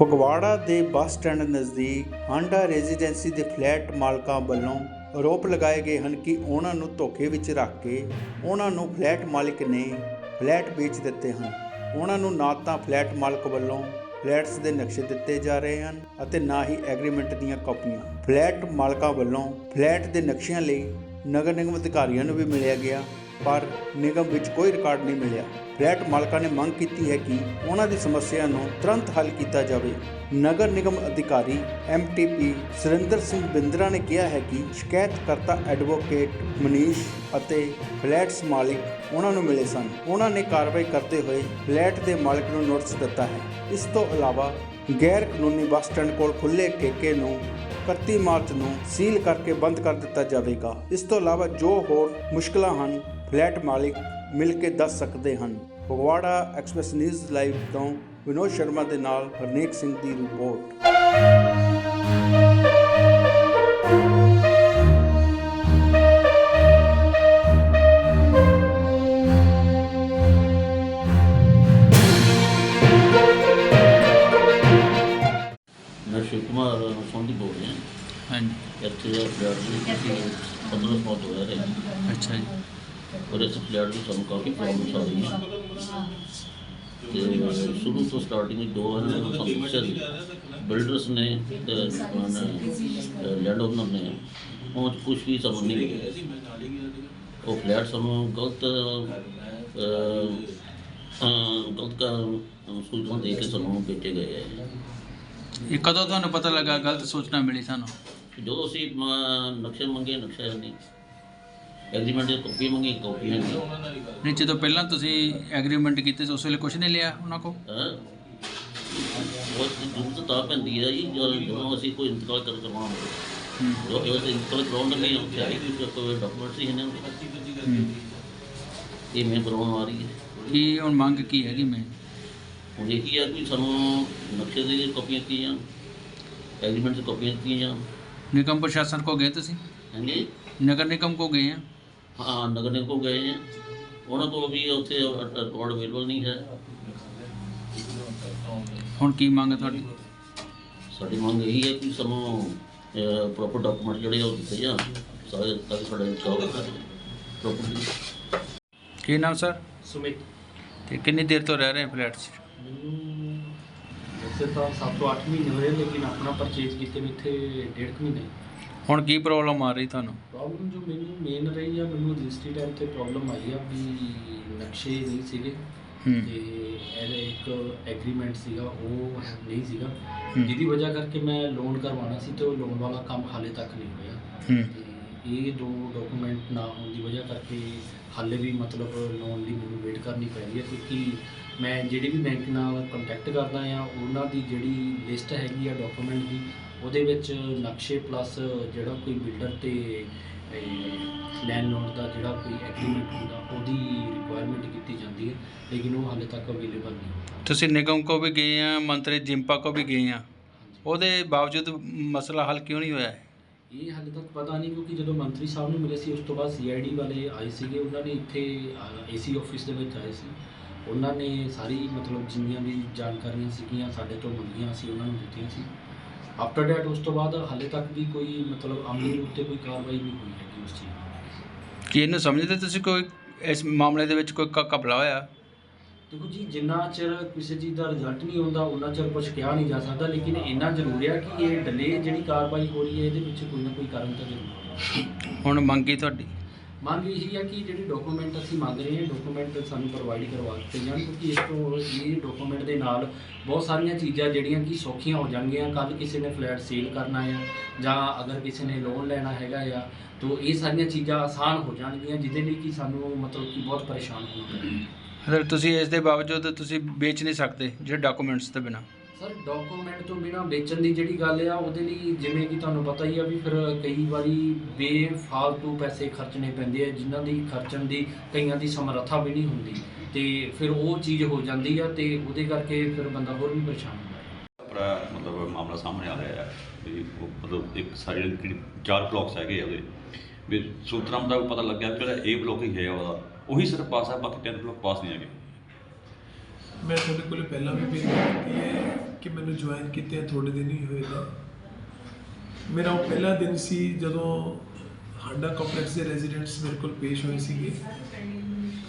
ਫਗਵਾੜਾ ਦੇ bus stand ਨਜ਼ਦੀਕ Handa residency ਦੇ ਫਲੈਟ ਮਾਲਕਾਂ ਵੱਲੋਂ ਆਰੋਪ ਲਗਾਏ ਗਏ ਹਨ ਕਿ ਉਹਨਾਂ ਨੂੰ ਧੋਖੇ ਵਿੱਚ ਰੱਖ ਕੇ ਉਹਨਾਂ ਨੂੰ ਫਲੈਟ ਮਾਲਕ ਨੇ ਫਲੈਟ ਵੇਚ ਦਿੱਤੇ ਹਨ। ਉਹਨਾਂ ਨੂੰ ਨਾ ਤਾਂ ਫਲੈਟ ਮਾਲਕ ਵੱਲੋਂ ਫਲੈਟਸ ਦੇ ਨਕਸ਼ੇ ਦਿੱਤੇ ਜਾ ਰਹੇ ਹਨ ਅਤੇ ਨਾ ਹੀ ਐਗਰੀਮੈਂਟ ਦੀਆਂ ਕਾਪੀਆਂ। ਫਲੈਟ ਮਾਲਕਾਂ ਵੱਲੋਂ ਫਲੈਟ ਦੇ ਨਕਸ਼ਿਆਂ ਲਈ ਨਗਰ ਨਿਗਮ ਅਧਿਕਾਰੀਆਂ ਨੂੰ ਵੀ ਮਿਲਿਆ ਗਿਆ ਪਰ ਨਿਗਮ ਵਿੱਚ ਕੋਈ ਰਿਕਾਰਡ ਨਹੀਂ ਮਿਲਿਆ। ਫਲੈਟ ਮਾਲਕਾਂ ਨੇ ਮੰਗ ਕੀਤੀ ਹੈ ਕਿ ਉਹਨਾਂ ਦੀ ਸਮੱਸਿਆ ਨੂੰ ਤੁਰੰਤ ਹੱਲ ਕੀਤਾ ਜਾਵੇ। ਨਗਰ ਨਿਗਮ ਅਧਿਕਾਰੀ ਐਮਟੀਪੀ ਸੁਰਿੰਦਰ ਸਿੰਘ ਬਿੰਦਰਾ ਨੇ ਕਿਹਾ ਹੈ ਕਿ ਸ਼ਿਕਾਇਤਕਰਤਾ ਐਡਵੋਕੇਟ ਮਨੀਸ਼ ਅਤੇ ਫਲੈਟਸ ਮਾਲਿਕ ਉਹਨਾਂ ਨੂੰ ਮਿਲੇ ਸਨ। ਉਹਨਾਂ ਨੇ ਕਾਰਵਾਈ ਕਰਦੇ ਹੋਏ ਫਲੈਟ ਦੇ ਮਾਲਕ ਨੂੰ ਨੋਟਿਸ ਦਿੱਤਾ ਹੈ। ਇਸ ਤੋਂ ਇਲਾਵਾ ਗੈਰ ਕਾਨੂੰਨੀ ਬੱਸ ਸਟੈਂਡ ਕੋਲ ਖੁੱਲੇ ਠੇਕੇ ਨੂੰ 31 ਮਾਰਚ ਨੂੰ ਸੀਲ ਕਰਕੇ ਬੰਦ ਕਰ ਦਿੱਤਾ ਜਾਵੇਗਾ। ਇਸ ਤੋਂ ਇਲਾਵਾ ਜੋ ਹੋਰ ਮੁਸ਼ਕਲਾਂ ਹਨ ਫਲੈਟ ਮਾਲਿਕ ਮਿਲ ਕੇ ਦੱਸ ਸਕਦੇ ਹਨ। ਫਗਵਾੜਾ ਐਕਸਪ੍ਰੈਸ ਨਿਊਜ਼ ਲਾਈਵ ਤੋਂ ਵਿਨੋਦ ਸ਼ਰਮਾ ਦੇ ਨਾਲ ਹਰਨੇਕ ਸਿੰਘ ਦੀ ਰਿਪੋਰਟ। ਮੈਂ ਸ਼ਿਵ ਕੁਮਾਰ ਸੋਂਦੀ ਬੋਲ ਰਿਹਾ। ਹਾਂਜੀ। ਇੱਥੇ ਦਾ ਫਲੈਟ ਦੀ ਕਿਸੇ 15 ਸਪੌਟ ਹੋਇਆ। ਹੈ ਅੱਛਾ ਜੀ। ਔਰ ਇਸ ਫਲੈਟ ਵਿੱਚ ਸਾਨੂੰ ਕਾਫੀ ਪ੍ਰੋਬਲਮਸ ਆ ਰਹੀਆਂ ਤੇ ਸ਼ੁਰੂ ਤੋਂ ਸਟਾਰਟਿੰਗ ਵਿੱਚ ਦੋ ਹਜ਼ਾਰ ਨੂੰ ਸਾਨੂੰ ਦੱਸਿਆ ਸੀ ਬਿਲਡਰਸ ਨੇ ਤੇ ਲੈਂਡ ਓਨਰ ਨੇ ਉਹ 'ਚ ਕੁਝ ਵੀ ਸਾਨੂੰ ਨਹੀਂ ਮਿਲਿਆ ਉਹ ਫਲੈਟ ਸਾਨੂੰ ਗਲਤ ਗਲਤ ਕਾ ਸੂਚਨਾ ਦੇ ਕੇ ਸਾਨੂੰ ਵੇਚੇ ਗਏ ਹੈ ਇਹ ਕਦੋਂ ਤੁਹਾਨੂੰ ਪਤਾ ਲੱਗਾ? ਗਲਤ ਸੂਚਨਾ ਮਿਲੀ ਸਾਨੂੰ? ਜਦੋਂ ਅਸੀਂ ਨਕਸ਼ੇ ਮੰਗੇ ਨਕਸ਼ਾ ਨਹੀਂ। ਐਗਰੀਮੈਂਟ ਦੀ ਕਾਪੀ ਮੰਗੀ ਕਾਪੀ ਨਹੀਂ ਨਹੀਂ ਜਦੋਂ ਪਹਿਲਾਂ ਤੁਸੀਂ ਐਗਰੀਮੈਂਟ ਕੀਤੇ ਸੀ ਉਸ ਵੇਲੇ ਕੁਝ ਨਹੀਂ ਲਿਆ ਉਹਨਾਂ ਕੋ ਹੈਂ। ਉਹ ਜ਼ਰੂਰਤ ਤਾਂ ਪੈਂਦੀ ਹੈ ਜੀ ਜਦੋਂ ਜਦੋਂ ਅਸੀਂ ਕੋਈ ਇੰਤਕਾਲ ਕਰ ਕਰਵਾਉਣਾ ਹੋਵੇ ਜੋ ਇਹ ਤੇ ਇੰਤਕਾਲ ਕਰਾਉਣ ਲੱਗੇ ਹਾਂ ਚਾਹੀ ਕੋਈ ਕੋਈ ਡਾਕੂਮੈਂਟਸ ਹੀ। ਨੇ ਇਹ ਮੈਂ ਬਣਾਉਣ ਆ ਰਹੀ ਹੈ। ਕੀ ਹੁਣ ਮੰਗ ਕੀ ਹੈਗੀ ਮੈਂ ਹੁਣ ਇਹ ਕੀ ਹੈ ਕਿ ਸਾਨੂੰ ਨਕਸ਼ੇ ਦੀ ਕਾਪੀਆਂ ਕੀਆਂ ਐਗਰੀਮੈਂਟ ਦੀ ਕਾਪੀਆਂ ਕੀਆਂ ਜਾਣ। ਨਿਗਮ ਪ੍ਰਸ਼ਾਸਨ ਕੋ ਗਏ ਤੁਸੀਂ? ਹਾਂਜੀ। ਨਗਰ ਨਿਗਮ ਕੋ ਗਏ ਆ? ਹਾਂ ਨਗਰ ਨਿਗਮ ਕੋਲ ਗਏ ਹਾਂ ਉਹਨਾਂ ਕੋਲ ਵੀ ਉੱਥੇ ਰਿਕਾਰਡ ਅਵੇਲੇਬਲ ਨਹੀਂ ਹੈ। ਹੁਣ ਕੀ ਮੰਗ ਹੈ ਤੁਹਾਡੀ? ਸਾਡੀ ਮੰਗ ਇਹੀ ਹੈ ਕਿ ਸਾਨੂੰ ਪ੍ਰੋਪਰ ਡਾਕੂਮੈਂਟ ਜਿਹੜੇ ਉਹ ਦਿੱਤੇ ਜਾਣ। ਸਾਰੇ ਤਾਂ ਕਿ ਸਾਡਾ ਇੰਤਕਾਲ ਪ੍ਰੋਪਰਲੀ ਕੀ ਨਾਮ ਸਰ? ਸੁਮਿਤ। ਤੇ ਕਿੰਨੀ ਦੇਰ ਤੋਂ ਰਹਿ ਰਹੇ ਫਲੈਟ 'ਚ? ਮੈਨੂੰ ਵੈਸੇ ਤਾਂ 7 ਤੋਂ 8 ਮਹੀਨੇ ਹੋਏ ਲੇਕਿਨ ਆਪਣਾ ਪਰਚੇਜ ਕੀਤੇ ਵੀ ਇੱਥੇ ਡੇਢ ਕੁ ਮਹੀਨੇ ਹੁਣ ਕੀ ਪ੍ਰੋਬਲਮ ਆ ਰਹੀ ਤੁਹਾਨੂੰ? ਪ੍ਰੋਬਲਮ ਜੋ ਮੈਨੂੰ ਮੇਨ ਰਹੀ ਆ ਮੈਨੂੰ ਰਜਿਸਟਰੀ ਟਾਈਮ ਤੇ ਪ੍ਰੋਬਲਮ ਆਈ ਆ ਵੀ ਨਕਸ਼ੇ ਨਹੀਂ ਸੀਗੇ। ਹੂੰ। ਤੇ ਇਹਦਾ ਇੱਕ ਐਗਰੀਮੈਂਟ ਸੀਗਾ ਉਹ ਨਹੀਂ ਸੀਗਾ। ਹੂੰ। ਜਿਹਦੀ ਵਜ੍ਹਾ ਕਰਕੇ ਮੈਂ ਲੋਨ ਕਰਵਾਉਣਾ ਸੀ ਤੇ ਉਹ ਲੋਨ ਵਾਲਾ ਕੰਮ ਹਾਲੇ ਤੱਕ ਨਹੀਂ ਹੋਇਆ। ਹੂੰ। ਤੇ ਇਹ ਦੋ ਡਾਕੂਮੈਂਟ ਨਾ ਹੋਣ ਦੀ ਵਜ੍ਹਾ ਕਰਕੇ ਹਾਲੇ ਵੀ ਮਤਲਬ ਲੋਨ ਲਈ ਮੈਨੂੰ ਵੇਟ ਕਰਨੀ ਪੈ ਰਹੀ ਹੈ ਕਿਉਂਕਿ ਮੈਂ ਜਿਹੜੇ ਵੀ ਬੈਂਕ ਨਾਲ ਕੰਟੈਕਟ ਕਰਦਾ ਆ ਉਹਨਾਂ ਦੀ ਜਿਹੜੀ ਲਿਸਟ ਹੈਗੀ ਆ ਡਾਕੂਮੈਂਟ ਦੀ ਉਹਦੇ ਵਿੱਚ ਨਕਸ਼ੇ ਪਲੱਸ ਜਿਹੜਾ ਕੋਈ ਬਿਲਡਰ ਤੇ ਲੈਂਡਲੋਰਡ ਦਾ ਜਿਹੜਾ ਕੋਈ ਐਗਰੀਮੈਂਟ ਹੁੰਦਾ ਉਹਦੀ ਰਿਕੁਆਇਰਮੈਂਟ ਕੀਤੀ ਜਾਂਦੀ ਹੈ ਲੇਕਿਨ ਉਹ ਹਾਲੇ ਤੱਕ ਅਵੇਲੇਬਲ ਨਹੀਂ ਤੁਸੀਂ ਨਿਗਮ ਕੋ ਵੀ ਗਏ ਆ ਮੰਤਰੀ ਜਿੰਪਾ ਕੋ ਵੀ ਗਏ ਆ ਉਹਦੇ ਬਾਵਜੂਦ ਮਸਲਾ ਹੱਲ ਕਿਉਂ ਨਹੀਂ ਹੋਇਆ? ਇਹ ਹਾਲੇ ਤੱਕ ਪਤਾ ਨਹੀਂ ਕਿਉਂਕਿ ਜਦੋਂ ਮੰਤਰੀ ਸਾਹਿਬ ਨੂੰ ਮਿਲੇ ਸੀ ਉਸ ਤੋਂ ਬਾਅਦ ਸੀਆਈਡੀ ਵਾਲੇ ਆਏ ਸੀਗੇ ਉਹਨਾਂ ਨੇ ਇੱਥੇ ਏਸੀ ਆਫਿਸ ਦੇ ਵਿੱਚ ਆਏ ਸੀ। ਉਹਨਾਂ ਨੇ ਸਾਰੀ ਮਤਲਬ ਜਿੰਨੀਆਂ ਵੀ ਜਾਣਕਾਰੀਆਂ ਸੀਗੀਆਂ ਸਾਡੇ ਤੋਂ ਮੰਗੀਆਂ ਸੀ ਉਹਨਾਂ ਨੂੰ ਦਿੱਤੀਆਂ ਸੀ। ਆਫਟਰ ਡੈਟ ਉਸ ਤੋਂ ਬਾਅਦ ਹਾਲੇ ਤੱਕ ਵੀ ਕੋਈ ਮਤਲਬ ਅਮਲੀ ਰੂਪ ਤੇ ਕੋਈ ਕਾਰਵਾਈ ਨਹੀਂ ਹੋਈ ਹੈਗੀ ਉਸ ਚੀਜ਼ ਦੀ ਕੀ। ਇਹਨੂੰ ਸਮਝਦੇ ਤੁਸੀਂ ਕੋਈ ਇਸ ਮਾਮਲੇ ਦੇ ਵਿੱਚ ਕੋਈ ਘਪਲਾ ਹੋਇਆ? ਦੇਖੋ ਜੀ ਜਿੰਨਾ ਚਿਰ ਕਿਸੇ ਚੀਜ਼ ਦਾ ਰਿਜ਼ਲਟ ਨਹੀਂ ਆਉਂਦਾ ਉਹਨਾਂ ਚਿਰ ਕੁਝ ਕਿਹਾ ਨਹੀਂ ਜਾ ਸਕਦਾ ਲੇਕਿਨ ਇੰਨਾ ਜ਼ਰੂਰੀ ਹੈ ਕਿ ਇਹ ਡਿਲੇ ਜਿਹੜੀ ਕਾਰਵਾਈ ਹੋ ਰਹੀ ਹੈ ਇਹਦੇ ਵਿੱਚ ਕੋਈ ਨਾ ਕੋਈ ਕਾਰਨ ਤਾਂ ਜ਼ਰੂਰ ਹੈ ਹੁਣ ਮੰਗੀ ਤੁਹਾਡੀ? ਮੰਗ ਇਹੀ ਹੈ ਕਿ ਜਿਹੜੇ ਡਾਕੂਮੈਂਟ ਅਸੀਂ ਮੰਗ ਰਹੇ ਹਾਂ ਡਾਕੂਮੈਂਟ ਸਾਨੂੰ ਪ੍ਰੋਵਾਈਡ ਕਰਵਾ ਦਿੱਤੇ ਜਾਣ, ਕਿਉਂਕਿ ਇਸ ਤੋਂ ਇਹ ਡਾਕੂਮੈਂਟ ਦੇ ਨਾਲ ਬਹੁਤ ਸਾਰੀਆਂ ਚੀਜ਼ਾਂ ਜਿਹੜੀਆਂ ਕਿ ਸੌਖੀਆਂ ਹੋ ਜਾਣਗੀਆਂ। ਕੱਲ ਕਿਸੇ ਨੇ ਫਲੈਟ ਸੇਲ ਕਰਨਾ ਹੈ ਜਾਂ ਅਗਰ ਕਿਸੇ ਨੇ ਲੋਨ ਲੈਣਾ ਹੈਗਾ ਆ, ਤਾਂ ਇਹ ਸਾਰੀਆਂ ਚੀਜ਼ਾਂ ਆਸਾਨ ਹੋ ਜਾਣਗੀਆਂ, ਜਿਹਦੇ ਲਈ ਕਿ ਸਾਨੂੰ ਮਤਲਬ ਕਿ ਬਹੁਤ ਪਰੇਸ਼ਾਨ ਹੋਣਾ ਪੈਂਦਾ ਅਗਰ ਤੁਸੀਂ ਇਸ ਦੇ ਬਾਵਜੂਦ ਤੁਸੀਂ ਵੇਚ ਨਹੀਂ ਸਕਦੇ, ਜਿਹੜੇ ਡਾਕੂਮੈਂਟਸ ਤੋਂ ਬਿਨਾ। ਸਰ ਡਾਕੂਮੈਂਟ ਤੋਂ ਬਿਨਾ ਵੇਚਣ ਦੀ ਜਿਹੜੀ ਗੱਲ ਆ ਉਹਦੇ ਲਈ ਜਿਵੇਂ ਕਿ ਤੁਹਾਨੂੰ ਪਤਾ ਹੀ ਆ ਵੀ ਫਿਰ ਕਈ ਵਾਰੀ ਬੇਫਾਲਤੂ ਪੈਸੇ ਖਰਚਣੇ ਪੈਂਦੇ ਆ ਜਿਨ੍ਹਾਂ ਦੀ ਖਰਚਣ ਦੀ ਕਈਆਂ ਦੀ ਸਮਰੱਥਾ ਵੀ ਨਹੀਂ ਹੁੰਦੀ। ਤੇ ਫਿਰ ਉਹ ਚੀਜ਼ ਹੋ ਜਾਂਦੀ ਆ ਤੇ ਉਹਦੇ ਕਰਕੇ ਫਿਰ ਬੰਦਾ ਹੋਰ ਵੀ ਪਰੇਸ਼ਾਨ ਹੁੰਦਾ। ਹੈ ਆਪਣਾ ਮਤਲਬ ਮਾਮਲਾ ਸਾਹਮਣੇ ਆ ਰਿਹਾ ਹੈ ਵੀ ਉਹ ਮਤਲਬ ਇੱਕ ਸਾਰੇ ਜਿਹੜੀ ਚਾਰ ਬਲੌਕਸ ਹੈਗੇ ਆ ਉਹਦੇ। ਵੀ ਸੂਤਰਾਂ ਦਾ ਪਤਾ ਲੱਗਿਆ ਕਿ ਜਿਹੜਾ ਏ ਬਲੌਕ ਹੀ ਹੈ ਉਹਦਾ। ਉਹੀ ਸਿਰਫ ਪਾਸ ਹੈ ਬਾਕੀ ਤਿੰਨ ਬਲੌਕ ਪਾਸ ਨਹੀਂ ਹੈਗੇ। ਮੈਂ ਤੁਹਾਡੇ ਕੋਲੇ ਪਹਿਲਾਂ ਵੀ ਬੇਨਤੀ ਕੀਤੀ ਕਿ ਮੈਨੂੰ ਜੁਆਇਨ ਕੀਤੇ ਥੋੜੇ ਦਿਨ ਹੀ ਹੋਏ ਨੇ। ਮੇਰਾ ਉਹ ਪਹਿਲਾ ਦਿਨ ਸੀ ਜਦੋਂ ਹਾਂਡਾ ਕੰਪਲੈਕਸ ਦੇ ਰੈਜ਼ੀਡੈਂਟਸ ਮੇਰੇ ਕੋਲ ਪੇਸ਼ ਹੋਏ ਸੀਗੇ।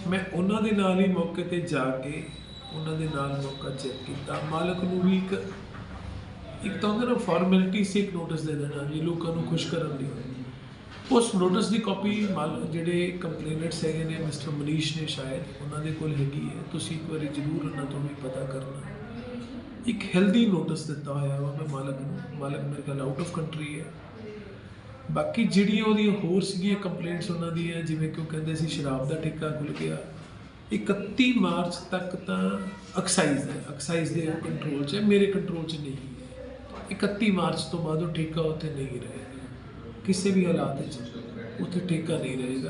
ਮੈਂ ਉਹਨਾਂ ਦੇ ਨਾਲ ਹੀ ਮੌਕੇ ਤੇ ਜਾ ਕੇ ਉਹਨਾਂ ਦੇ ਨਾਲ ਮੌਕਾ ਚੈੱਕ ਕੀਤਾ। ਮਾਲਕ ਨੂੰ ਵੀ ਇੱਕ ਇੱਕ ਤਾਂ ਉਹਨਾਂ ਨੂੰ ਫਾਰਮੈਲਿਟੀ ਸੀ, ਇੱਕ ਨੋਟਿਸ ਦੇ ਦੇਣਾ, ਵੀ ਲੋਕਾਂ ਨੂੰ ਖੁਸ਼ ਕਰਨ ਲਈ। ਉਸ ਨੋਟਿਸ ਦੀ ਕਾਪੀ ਜਿਹੜੇ ਕੰਪਲੇਨੈਂਟਸ ਹੈਗੇ ਨੇ ਮਿਸਟਰ ਮਨੀਸ਼ ਨੇ ਸ਼ਾਇਦ, ਉਹਨਾਂ ਦੇ ਕੋਲ ਹੈਗੀ ਹੈ। ਤੁਸੀਂ ਇੱਕ ਵਾਰੀ ਜ਼ਰੂਰ ਉਹਨਾਂ ਤੋਂ ਵੀ ਪਤਾ ਕਰਨਾ। ਇੱਕ ਹੈਲਦੀ ਨੋਟਿਸ ਦਿੱਤਾ ਹੋਇਆ ਵਾ ਮੈਂ ਮਾਲਕ ਨੂੰ, ਮਾਲਕ ਮੇਰੇ ਕੋਲ ਆਊਟ ਆਫ ਕੰਟਰੀ ਹੈ। ਬਾਕੀ ਜਿਹੜੀਆਂ ਉਹਦੀਆਂ ਹੋਰ ਸੀਗੀਆਂ ਕੰਪਲੇਂਟਸ ਉਹਨਾਂ ਦੀਆਂ ਜਿਵੇਂ ਕਿ ਉਹ ਕਹਿੰਦੇ ਸੀ ਸ਼ਰਾਬ ਦਾ ਠੇਕਾ ਖੁੱਲ ਗਿਆ। 31 ਮਾਰਚ ਤੱਕ ਤਾਂ ਐਕਸਾਈਜ਼ ਹੈ ਐਕਸਾਈਜ਼ ਦੇ ਕੰਟਰੋਲ 'ਚ ਮੇਰੇ ਕੰਟਰੋਲ 'ਚ ਨਹੀਂ ਹੈ। 31 ਮਾਰਚ ਤੋਂ ਬਾਅਦ ਉਹ ਠੇਕਾ ਉੱਥੇ ਨਹੀਂ ਰਹੇਗਾ। ਕਿਸੇ ਵੀ ਹਾਲਾਤ 'ਚ ਉੱਥੇ ਠੇਕਾ ਨਹੀਂ ਰਹੇਗਾ।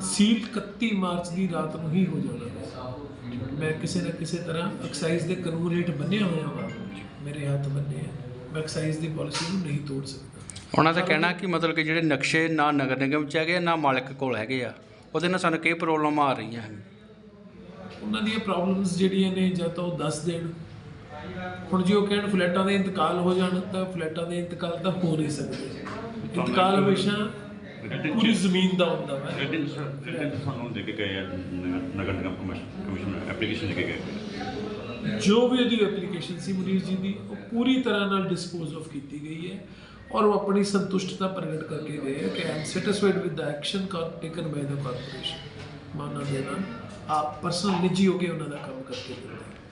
ਸੀਲ 31 ਮਾਰਚ ਦੀ ਰਾਤ ਨੂੰ ਹੀ ਹੋ ਜਾਣਾ। ਹੈ। ਮੈਂ ਕਿਸੇ ਨਾ ਕਿਸੇ ਤਰ੍ਹਾਂ ਐਕਸਾਈਜ਼ ਦੇ ਕਾਨੂੰਨ ਹੇਠ ਬੰਨਿਆ ਹੋਇਆ ਹਾਂ ਮੇਰੇ ਹੱਥ ਬੰਨੇ ਆ। ਮੈਂ ਐਕਸਾਈਜ਼ ਦੀ ਪਾਲਿਸੀ ਨੂੰ ਨਹੀਂ ਤੋੜ ਸਕਦਾ। ਉਹਨਾਂ ਦਾ ਕਹਿਣਾ ਕਿ ਮਤਲਬ ਕਿ ਜਿਹੜੇ ਨਕਸ਼ੇ ਨਾ ਨਗਰ ਨਿਗਮ ਚ ਹੈਗੇ ਆ, ਨਾ ਮਾਲਕ ਕੋਲ ਹੈਗੇ ਆ ਉਹਦੇ ਨਾਲ ਸਾਨੂੰ ਕਈ ਪ੍ਰੋਬਲਮ ਆ ਰਹੀਆਂ ਹਨ। ਉਹਨਾਂ ਦੀਆਂ ਪ੍ਰੋਬਲਮਸ ਜਿਹੜੀਆਂ ਨੇ ਜਾਂ ਤਾਂ ਉਹ ਦੱਸ ਦੇਣ। ਹੁਣ ਜੇ ਉਹ ਕਹਿਣ ਫਲੈਟਾਂ ਦੇ ਇੰਤਕਾਲ ਹੋ ਜਾਣ ਤਾਂ ਫਲੈਟਾਂ ਦੇ ਇੰਤਕਾਲ ਤਾਂ ਹੋ ਨਹੀਂ ਸਕਦੇ। ਇੰਤਕਾਲ ਹਮੇਸ਼ਾ ਪੂਰੀ ਜ਼ਮੀਨ ਦਾ ਹੁੰਦਾ ਹੈ ਰਿਟਨ ਰਿਟਨ ਸਾਨੂੰ ਦੇ ਕੇ ਗਏ ਆ ਨਗਰ Nagar Nigam commission commission application ਦੇ ਕੇ ਗਏ। ਜੋ ਵੀ ਉਹਦੀ ਐਪਲੀਕੇਸ਼ਨ ਸੀ ਮੁਨੀਰ ਜੀ ਦੀ ਉਹ ਪੂਰੀ ਤਰ੍ਹਾਂ ਨਾਲ ਡਿਸਪੋਜ਼ ਆਫ ਕੀਤੀ ਗਈ ਹੈ ਔਰ ਉਹ ਆਪਣੀ ਸੰਤੁਸ਼ਟਤਾ ਪ੍ਰਗਟ ਕਰਕੇ ਗਏ ਹੈ ਕਿ I am satisfied with the action taken by the corporation ਮਾਨਾ ਦੇ ਨਾਲ ਆਪ ਪਰਸਨਲ ਨਿੱਜੀ ਹੋ ਕੇ ਉਹਨਾਂ ਦਾ ਕੰਮ ਕਰਕੇ ਦਿੰਦੇ